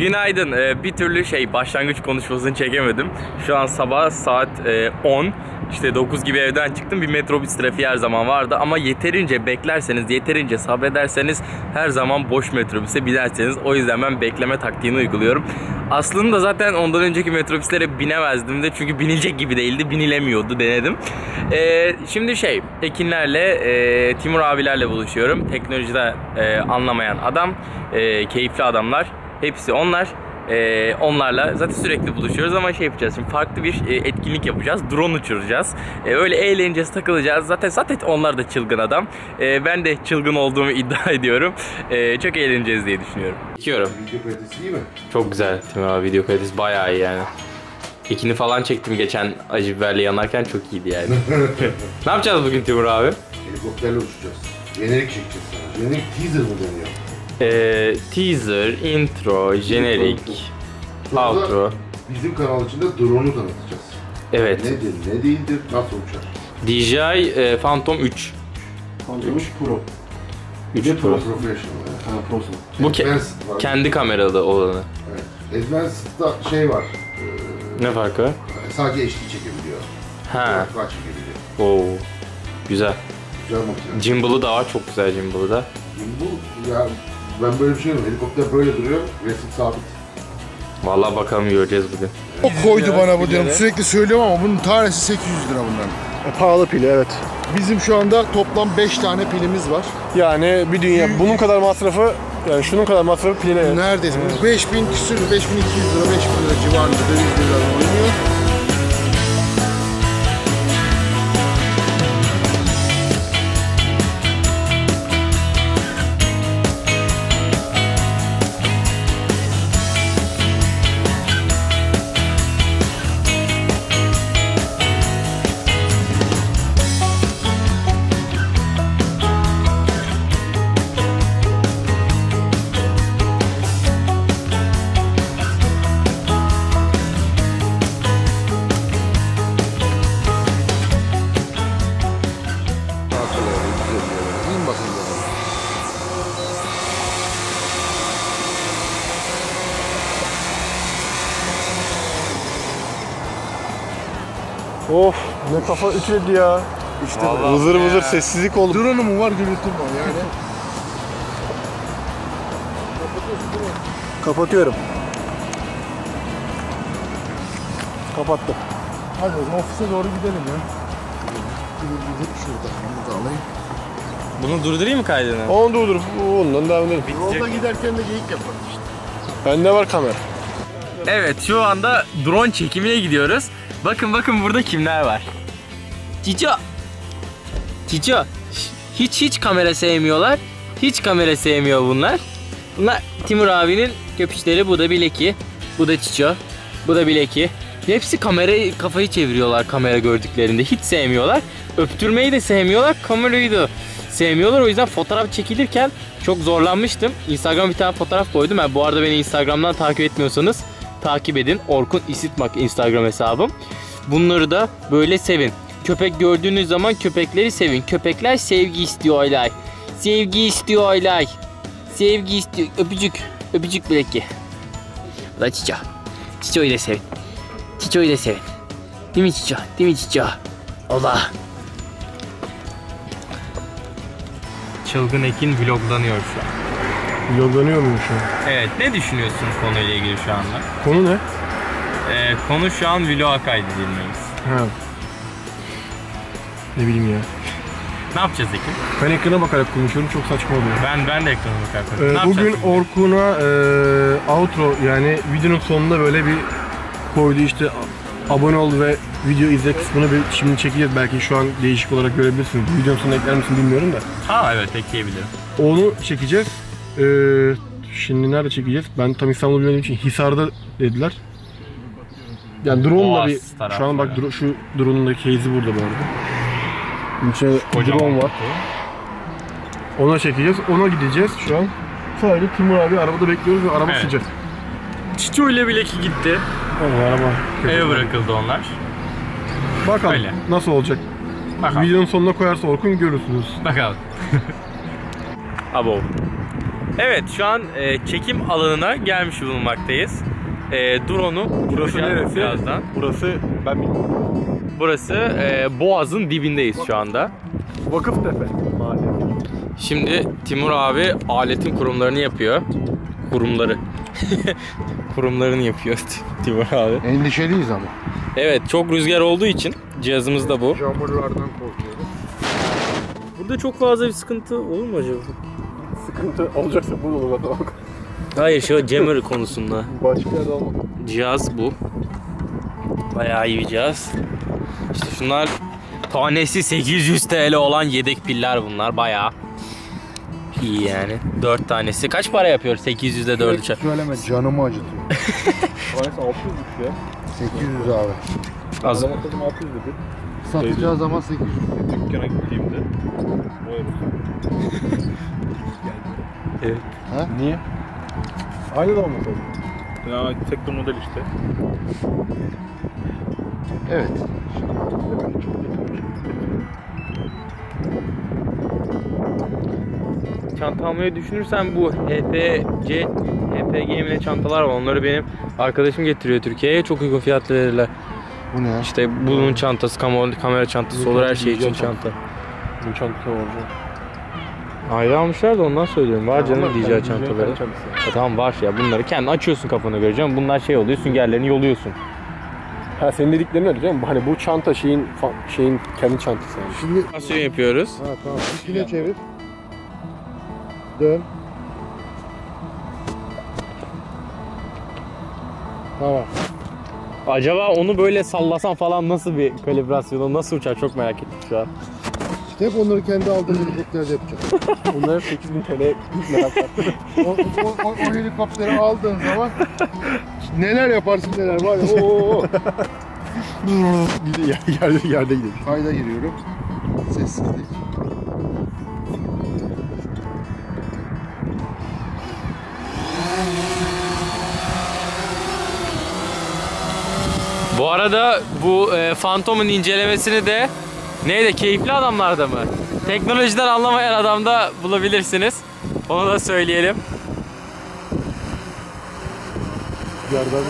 Günaydın. Ee, bir türlü şey başlangıç konuşmasını çekemedim. Şu an sabah saat e, 10. İşte 9 gibi evden çıktım. Bir metrobüs trafiği her zaman vardı ama yeterince beklerseniz, yeterince sabrederseniz her zaman boş metrobüse binerseniz. O yüzden ben bekleme taktiğini uyguluyorum. Aslında zaten ondan önceki metrobüslere binemezdim de çünkü binilecek gibi değildi. Binilemiyordu denedim. Ee, şimdi şey Ekinlerle, e, Timur abilerle buluşuyorum. Teknolojide e, anlamayan adam, e, keyifli adamlar. Hepsi onlar. Ee, onlarla zaten sürekli buluşuyoruz ama şey yapacağız şimdi farklı bir e, etkinlik yapacağız. Drone uçuracağız. Ee, öyle eğleneceğiz, takılacağız. Zaten zaten onlar da çılgın adam. Ee, ben de çılgın olduğumu iddia ediyorum. Ee, çok eğleneceğiz diye düşünüyorum. Çekiyorum. Video kalitesi iyi mi? Çok güzel Timur abi video kalitesi bayağı iyi yani. Ekini falan çektim geçen acı biberle yanarken çok iyiydi yani. ne yapacağız bugün Timur abi? Helikopterle uçacağız. Jenerik çekeceğiz sana. Jenerik teaser mı deniyor? Ee, teaser, intro, jenerik, outro. Bizim kanal içinde drone'u tanıtacağız. Evet. Nedir, ne değildir, nasıl uçar? DJI e, Phantom 3. Phantom 3 Pro. 3 Pro Pro. Professional. yani. Ha Pro'sun. Bu ke- Advanced var. kendi kameralı olanı. Evet. Advanced'da şey var. E, Ne farkı var? sadece HD çekebiliyor. Ha. 4K çekebiliyor. Oo. Güzel. Güzel makine. Gimbal'ı da var. Çok güzel gimbal'ı da. Bu ya ben böyle bir şey görmedim. Helikopter böyle duruyor. Resim sabit. Vallahi bakalım göreceğiz bugün. O koydu bana bu diyorum. Sürekli söylüyorum ama bunun tanesi 800 lira bundan. E, pahalı pili evet. Bizim şu anda toplam 5 tane pilimiz var. Yani bir dünya. Bunun kadar masrafı yani şunun kadar masrafı piline. Neredeyse bu 5000 küsür, 5200 lira, 5000 lira civarında dövizlerle oynuyor. Of ne kafa ütüledi ya. İşte Vallahi vızır ya. vızır sessizlik oldu. Drone'u mu var, gürültü mü yani? Kapatıyorum. Kapattım. Hadi o zaman ofise doğru gidelim ya. Gidip şurada, bunu da alayım. Bunu durdurayım mı kaydını? Onu durdur. Ondan devam edelim. Yolda giderken de geyik yaparız işte. Bende var kamera. Evet şu anda drone çekimine gidiyoruz. Bakın bakın burada kimler var. Cico. Cico. Hiç hiç kamera sevmiyorlar. Hiç kamera sevmiyor bunlar. Bunlar Timur abinin köpüşleri. Bu da Bileki. Bu da Cico. Bu da Bileki. Hepsi kamerayı kafayı çeviriyorlar kamera gördüklerinde. Hiç sevmiyorlar. Öptürmeyi de sevmiyorlar. Kamerayı da sevmiyorlar. O yüzden fotoğraf çekilirken çok zorlanmıştım. Instagram bir tane fotoğraf koydum. Yani bu arada beni Instagram'dan takip etmiyorsanız takip edin. Orkun İsitmak Instagram hesabım. Bunları da böyle sevin. Köpek gördüğünüz zaman köpekleri sevin. Köpekler sevgi istiyorlar. Sevgi istiyorlar. Sevgi istiyor. Öpücük. Öpücük bileki. Bu da Çiço. Çiço'yu da sevin. Çiço'yu da sevin. Değil mi Çiço? Değil mi Çiço? Allah. Çılgın Ekin vloglanıyor şu an. Yollanıyor muyum şu an? Evet, ne düşünüyorsun konuyla ilgili şu anda? Konu ne? Ee, konu şu an vloga kaydedilmemiz. Ha. Ne bileyim ya. Ne yapacağız Ekin? Ben ekrana bakarak konuşuyorum çok saçma oluyor. Ben ben de ekrana bakarım. Ee, ne bugün? Orkun'a e, outro yani videonun sonunda böyle bir koydu işte abone ol ve video izle kısmını bir şimdi çekeceğiz. Belki şu an değişik olarak görebilirsiniz. Videonun sonuna ekler misin bilmiyorum da. Ha evet ekleyebilirim. Onu çekeceğiz. Ee, şimdi nerede çekeceğiz? Ben tam İstanbul'u bilmediğim için Hisar'da dediler. Yani drone'la Boğaz bir şu an bak dro- şu drone'un da case'i burada bu arada. Bunun içinde Kocaman drone var. Ona çekeceğiz. Ona gideceğiz şu an. Sadece Timur abi arabada bekliyoruz ve araba Evet. sıcak. Çiço ile Bileki gitti. Evet, araba. Eve bırakıldı onlar. Bakalım Öyle. nasıl olacak. Bakalım. Videonun sonuna koyarsa Orkun görürsünüz. Bakalım. Abo. Evet şu an e, çekim alanına gelmiş bulunmaktayız. E, drone'u Burası neresi? birazdan. Burası ben bilmiyorum. Burası e, Boğaz'ın dibindeyiz şu anda. Vakıftepe mahallesi. Şimdi Timur abi aletin kurumlarını yapıyor. Kurumları. Kurumlarını yapıyor Timur abi. Endişeliyiz ama. Evet çok rüzgar olduğu için cihazımız da bu. Yağmurlardan korkuyoruz. Burada çok fazla bir sıkıntı olur mu acaba? Sıkıntı olacaksa bu olur zaten. Hayır şu jammer konusunda. Başka yerde. Cihaz bu. Bayağı iyi bir cihaz. İşte şunlar tanesi 800 TL olan yedek piller bunlar bayağı. iyi yani. 4 tanesi. Kaç para yapıyor 800'de 4'ü çarp? Söyleme canımı acıtıyor. Tanesi 600'lük ya. 800 abi. Az. Adam akıllı 600 dedi. Satacağız ama 800. Dükkana gittiğimde. Evet. Niye? Aynı da olmasa Ya tekno model işte. Evet. Çanta almayı düşünürsen bu HPC, HPG mi çantalar var. Onları benim arkadaşım getiriyor Türkiye'ye. Çok uygun fiyatlı verirler. Bu ne? İşte bunun çantası, kamera, kamera çantası olur her şey için çanta. Bu çantası olacak. Ayrı almışlar da ondan söylüyorum. Var canım kendi çantaları. Ya tamam var ya bunları kendi açıyorsun kafana göre canım. Bunlar şey oluyor süngerlerini yoluyorsun. Ha senin dediklerin öyle canım. Hani bu çanta şeyin şeyin kendi çantası yani. Şimdi Nasıl yapıyoruz? ha, tamam. İkine çevir. Dön. Tamam. Acaba onu böyle sallasan falan nasıl bir kalibrasyonu nasıl uçar çok merak ettim şu an. İşte hep onları kendi aldığım helikopterde yapacağım. Bunlar 8000 TL merak o, o, o, o helikopteri aldığın zaman neler yaparsın neler var ya. Oo. Yer- yerde, yerde gidelim. Kayda giriyorum. Sessizlik. Bu arada bu e, Phantom'un incelemesini de neydi keyifli adamlarda mı? Teknolojiden anlamayan adamda bulabilirsiniz. Onu da söyleyelim. Yerden.